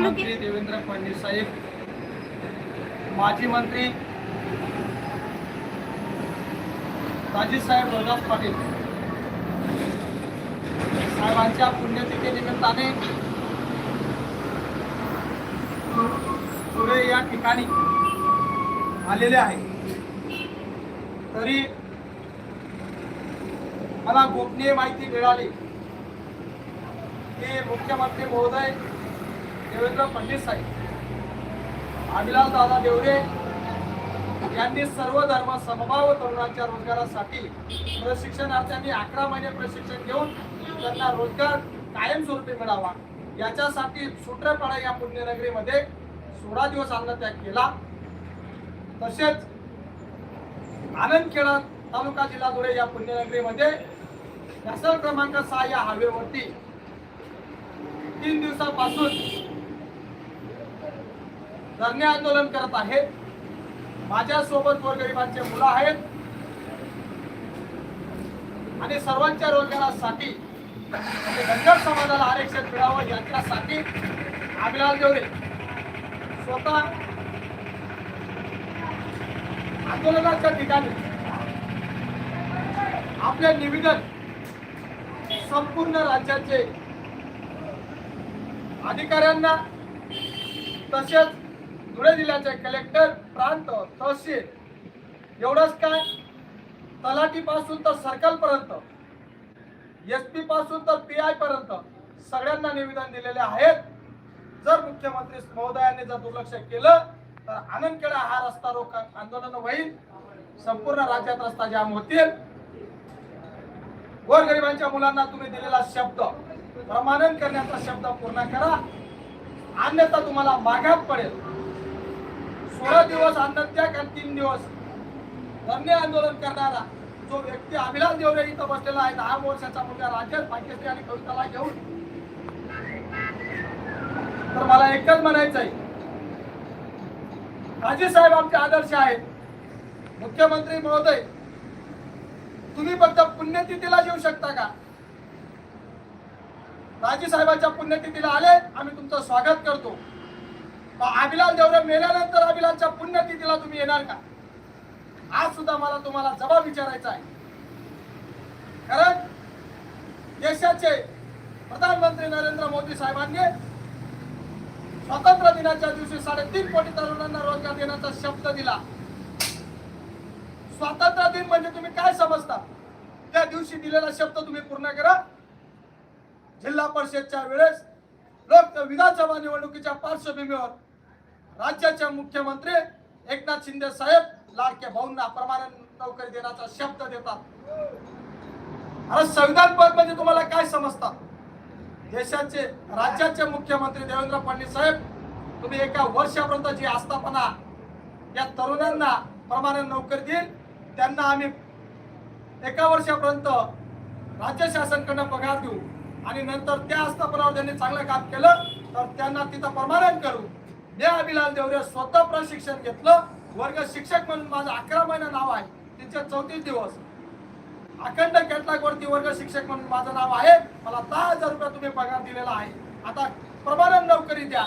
तालुके मंत्री देवेंद्र फडणवीस साहेब माजी मंत्री राजेश साहेब पाटील साहेबांच्या पुण्यतिथी निमित्ताने पुढे या ठिकाणी आलेले आहे. तरी मला गोपनीय माहिती मिळाली. की मुख्यमंत्री महोदय देवेंद्र फडणवीस साहेब अभिलाष दादा देवरे यांनी सर्व धर्म समभाव तरुणांच्या रोजगारासाठी प्रशिक्षणार्थ्यांनी अकरा महिने प्रशिक्षण घेऊन त्यांना रोजगार कायमस्वरूपी मिळावा. याच्यासाठी सूत्रपाडा या पुण्यनगरीमध्ये सोळा दिवस अन्नत्याग केला. तसेच आनंदखेडा तालुका जिल्हा धुळे या पुण्यनगरीमध्ये नॅशनल क्रमांक सहा या हायवेवरती तीन दिवसापासून धरणे आंदोलन करत आहेत. माझ्या सोबत गोरगरिबांचे मुलं आहेत. आणि सर्वांच्या रोजगारासाठी धनगर समाजाला आरक्षण मिळावं याच्यासाठी अभिलाल देवरे स्वतः आंदोलनाच्या ठिकाणी आपले निवेदन संपूर्ण राज्याचे अधिकाऱ्यांना तसेच धुळे जिल्ह्याचे कलेक्टर प्रांत तहसील एवढंच काय? तलाठी पासून तर सर्कलपर्यंत एस पी पासून तर पी आय पर्यंत सगळ्यांना निवेदन दिलेले आहेत. जर मुख्यमंत्री महोदयांनी जर दुर्लक्ष केलं तर आनंदखेडा हा रस्ता रोक आंदोलन होईल. संपूर्ण राज्यात रस्ता जाम होतील. गोरगरिबांच्या मुलांना तुम्ही दिलेला शब्द प्रमाणन करण्याचा शब्द पूर्ण करा. अन्यथा तुम्हाला मागात पडेल. सोळा दिवस अन्नत्याग आणि तीन दिवस. धरणे आंदोलन करणारा जो व्यक्ती अभिलाष देवरे इथं बसलेला आहे दहा वर्षाचा मुलगा राजेश भाग्यश्री आणि कविताला घेऊन. तर मला एकच म्हणायचं आहे राजे साहेब आमचे आदर्श आहेत. मुख्यमंत्री महोदय तुम्ही फक्त पुण्यतिथीला येऊ शकता का? राजे साहेबांच्या पुण्यतिथीला आले आम्ही तुमचं स्वागत करतो. आबिलाल देवरे मेल्यानंतर आबिलालच्या पुण्यतिथीला तुम्ही येणार का? आज सुद्धा मला तुम्हाला जबाब विचारायचा आहे. कारण देशाचे प्रधानमंत्री नरेंद्र मोदी साहेबांनी स्वातंत्र्य दिनाच्या दिवशी साडेतीन कोटी तरुणांना रोजगार देण्याचा शब्द दिला. स्वातंत्र्य दिन म्हणजे तुम्ही काय समजता? त्या दिवशी दिलेला शब्द तुम्ही पूर्ण करा. जिल्हा परिषदच्या वेळेस लोक विधानसभा निवडणुकीच्या पार्श्वभूमीवर राज्याचे मुख्यमंत्री एकनाथ शिंदे साहेब लाडके भाऊंना प्रमाण नोकरी देण्याचा शब्द देतात. अरे संविधान पद म्हणजे तुम्हाला काय समजतात? देशाचे राज्याचे मुख्यमंत्री देवेंद्र फडणवीस साहेब तुम्ही एका वर्षापर्यंत जी आस्थापना या तरुणांना प्रमाणे नोकरी देईल त्यांना आम्ही एका वर्षापर्यंत राज्य शासनकडनं पगार देऊ आणि नंतर त्या आस्थापनावर त्यांनी चांगलं काम केलं तर त्यांना तिथं प्रमाणन करू. नेहा अभिलाल देवरे स्वतः प्रशिक्षण घेतलं. वर्ग शिक्षक म्हणून माझं अकरा महिना नाव आहे. तिचे चौतीस दिवस. अखंड कॅटलॉग वरती वर्ग शिक्षक म्हणून माझं नाव आहे. मला दहा हजार रुपये तुम्ही पगार दिलेला आहे. आता प्रमाणन नोकरी द्या.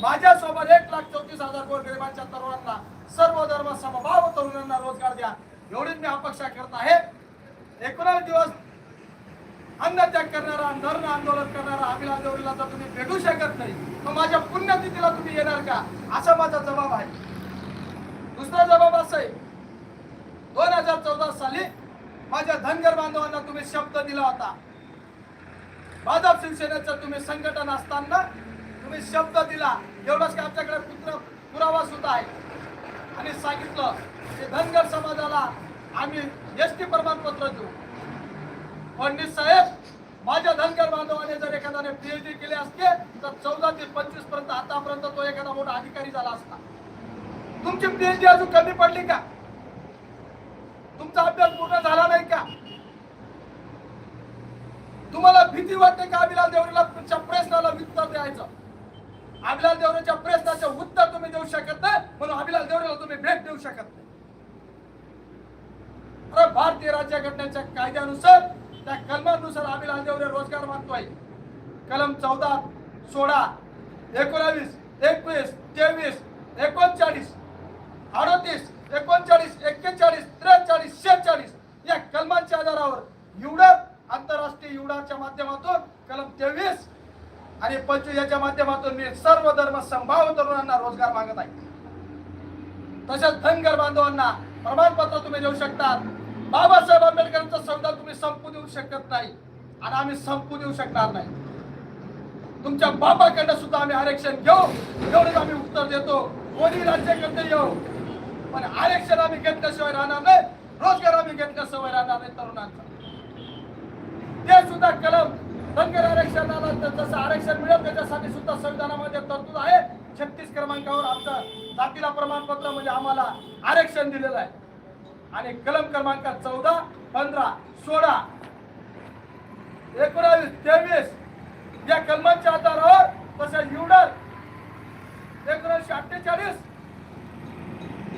माझ्यासोबत एक लाख चौतीस हजार गोरगरिबांच्या तरुणांना सर्व धर्म समभाव तरुणांना रोजगार द्या. एवढीच मी अपेक्षा करत आहे. एकोणास दिवस अन्नत्याग करणारा धरण आंदोलन करणारा अभिलाष देवरीला तर तुम्ही भेटू शकत नाही. मग माझ्या पुण्यतिथीला तुम्ही येणार का? असा माझा जबाब आहे. दुसरा जबाब असा आहे. दोन हजार चौदा साली माझ्या धनगर बांधवांना तुम्ही शब्द दिला होता. भाजप शिवसेनेचं तुम्ही संघटन असताना तुम्ही शब्द दिला. एवढंच की आमच्याकडे पुत्र पुरावा सुद्धा आहे. आणि सांगितलं की धनगर समाजाला आम्ही एस टी प्रमाणपत्र देऊ. फडणवीस साहेब माझ्या धनगर बांधवाने जर एखाद्याने पीएचडी केले असते तर चौदा ते पंचवीसपर्यंत आतापर्यंत तो एखादा मोठा अधिकारी झाला असता. तुमची पीएचडी अजून कमी पडली का? तुमचा अभ्यास पूर्ण झाला नाही का? तुम्हाला भीती वाटते का अभिलाल देवरेला प्रश्नाला उत्तर द्यायचं? अभिलाल देवरेच्या प्रश्नाचं उत्तर तुम्ही देऊ शकत नाही म्हणून अभिलाल देवरेला तुम्ही भेट देऊ शकत नाही. अरे भारतीय राज्यघटनेच्या कायद्यानुसार त्या कलमानुसार आम्ही देवरे रोजगार मागतोय. कलम चौदा सोळा एकोणावीस एकवीस तेवीस एकोणचाळीस अडतीस एकोणचाळीस एक्केचाळीस त्रेचाळीस शेहेचाळीस या कलमांच्या आधारावर युडप आंतरराष्ट्रीय युडाच्या माध्यमातून कलम तेवीस आणि पंचवीस याच्या माध्यमातून मी सर्व धर्म संभाव्य तरुणांना रोजगार मागत आहे. तसेच धनगर बांधवांना प्रमाणपत्र तुम्ही देऊ शकतात. बाबासाहेब आंबेडकरांचा संविधान तुम्ही संपू देऊ शकत नाही. आणि आम्ही संपू देऊ शकणार नाही. तुमच्या बापाकडनं सुद्धा आम्ही आरक्षण घेऊ एवढंच आम्ही उत्तर देतो. कोणी राज्याकडे येऊ पण आरक्षण आम्ही घेतल्याशिवाय राहणार नाही. रोजगार आम्ही घेतल्याशिवाय राहणार नाही तरुणांचा. ते सुद्धा कलम धनगर आरक्षणाला तर जसं आरक्षण मिळेल त्याच्यासाठी सुद्धा संविधानामध्ये तरतूद आहे. छत्तीस क्रमांकावर आमचं जातीला प्रमाणपत्र म्हणजे आम्हाला आरक्षण दिलेलं आहे. आणि कलम क्रमांक चौदा पंधरा सोळा एकोणावीस तेवीस या कलमांच्या आधारावर तसे युडर एकोणीसशे अठ्ठेचाळीस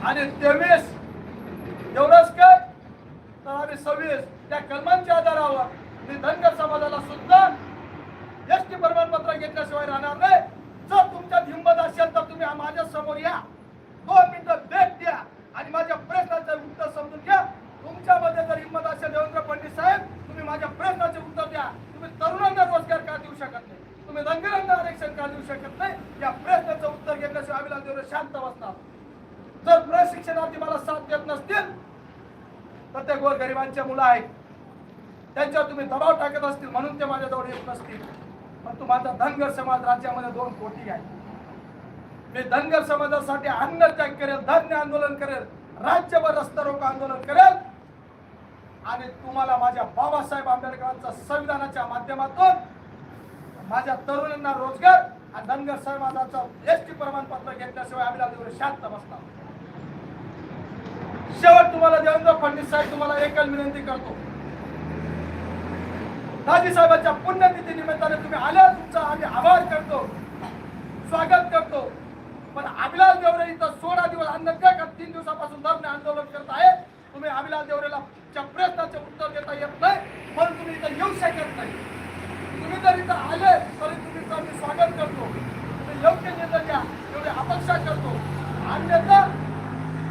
आणि तेवीस एवढंच काय तर आम्ही सव्वीस त्या कलमांच्या आधारावर मी धनगर समाजाला सुद्धा एस टी प्रमाणपत्र घेतल्याशिवाय राहणार नाही. जर तुमच्यात हिंमत असेल तर तुम्ही माझ्यासमोर या दोन मिनिटं भेट द्या आणि माझ्या प्रश्नाचं उत्तर समजून घ्या तुमच्यामध्ये जर हिंमत असेल देवेंद्र फडणवीस साहेब तुम्ही माझ्या प्रश्नाचे उत्तर द्या तुम्ही तरुणांना रोजगार का देऊ शकत नाही तुम्ही धनगरांना आरक्षण का देऊ शकत नाही या प्रश्नाचं उत्तर घेतल्याशिवाय आम्ही देवरे शांत बसणार शिक्षणार्थी मला साथ देत नसतील तर ते गरिबांचे मुलं आहेत. त्यांच्यावर तुम्ही दबाव टाकत असतील म्हणून ते माझ्याजवळ येत नसतील. पण माझा धनगर समाज राज्यामध्ये दोन कोटी आहे. मी धनगर समाजासाठी अन्न त्याग करेल धान्य आंदोलन करेल राज्यभर रस्ता रोको आंदोलन करेल. आणि तुम्हाला माझ्या बाबासाहेब आंबेडकरांच्या संविधानाच्या माध्यमातून माझ्या तरुणांना रोजगार आणि धनगर समाजाचं एस टी प्रमाणपत्र घेतल्याशिवाय आम्ही शांत बसणार. शेवट तुम्हाला देवेंद्र फडणवीस साहेब तुम्हाला एकच विनंती करतो. दाजी साहेबांच्या पुण्यतिथी निमित्ताने तुम्ही आल्या तुमचा आम्ही आभार करतो स्वागत करतो. पण अभिलाल देवरे इथं सोळा दिवस अन्न का तीन दिवसापासून धरणे आंदोलन करत आहे तुम्ही अभिलाल देवरेला च्या प्रश्नाचे उत्तर देता येत नाही म्हणून तुम्ही इथं येऊ शकत नाही. तुम्ही जर इथं आले तरी तुम्ही स्वागत करतो तुम्ही योग्य निर्णय घ्या एवढी अपेक्षा करतो अन्यथा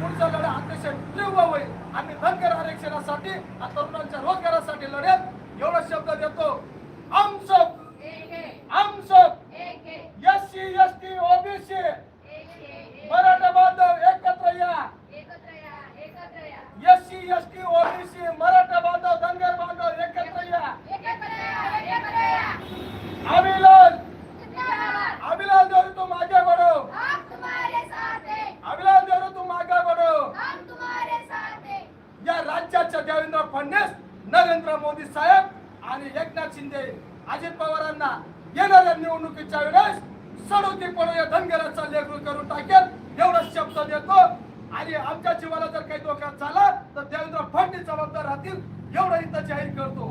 पुढचा लढा अतिशय तीव्र होईल आम्ही धनगर आरक्षणासाठी आणि तरुणांच्या रोजगारासाठी लढेल एवढा शब्द देतो हम सब हम सब S C S T OBC Maratha बांधव एकत्र या S C S T OBC Maratha बांधव धनगर बांधव एकत्र या अभिलाल अभिलाल देवरे तुम आगे बढ़ो अभिलाल देवरे तुम आगे बढ़ो या देवेंद्र फडणवीस नरेंद्र मोदी साहेब आणि एकनाथ शिंदे. अजित पवारांना येणाऱ्या निवडणुकीच्या वेळेस सडोती पडो या धनगराचा लेखरू करून टाकेल. एवढं शब्द देतो. आणि आमच्या जीवाला जर काही धोका झाला तर देवेंद्र फडणवीस जबाबदार राहतील. एवढं इथं जाहीर करतो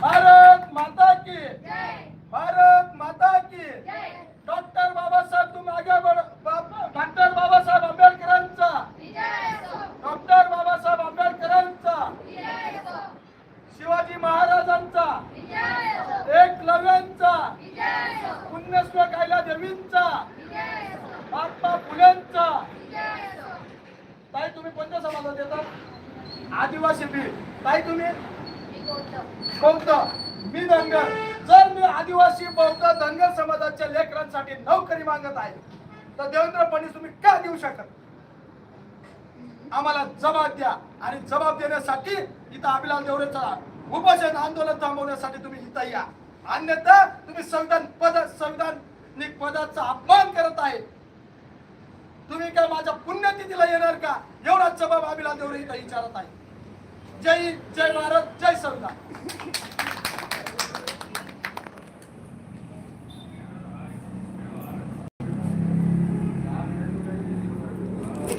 भारत माता की भारत माता की डॉक्टर बाबासाहेब तुम आगे बढ़ो डॉक्टर बाबासाहेब आंबेडकरांचा डॉक्टर बाबासाहेब आंबेडकरांचा शिवाजी महाराजांचा एकलव्यांचा पुण्यस्व कायला देवींचा महात्मा फुलेंचा ताई तुम्ही कोणत्या समाजात येतात? आदिवासी बी ताई तुम्ही? बौद्ध. मी धनगर. जर मी आदिवासी बौद्ध धनगर समाजाच्या लेकरांसाठी नोकरी मागत आहे तर देवेंद्र फडणवीस तुम्ही का देऊ शकत? आम्हाला जबाब द्या आणि जबाब देण्यासाठी इथं अभिलाल देवरेचा उपोषण आंदोलन थांबवण्यासाठी तुम्ही इथं या. अन्यथा तुम्ही संविधान पद संविधानिक पदाचा अपमान करत आहे. तुम्ही काय माझ्या पुण्यतिथीला येणार का? एवढा जबाब अभिलाल देवरे इथं विचारत आहे. जय जय भारत जय संविधान.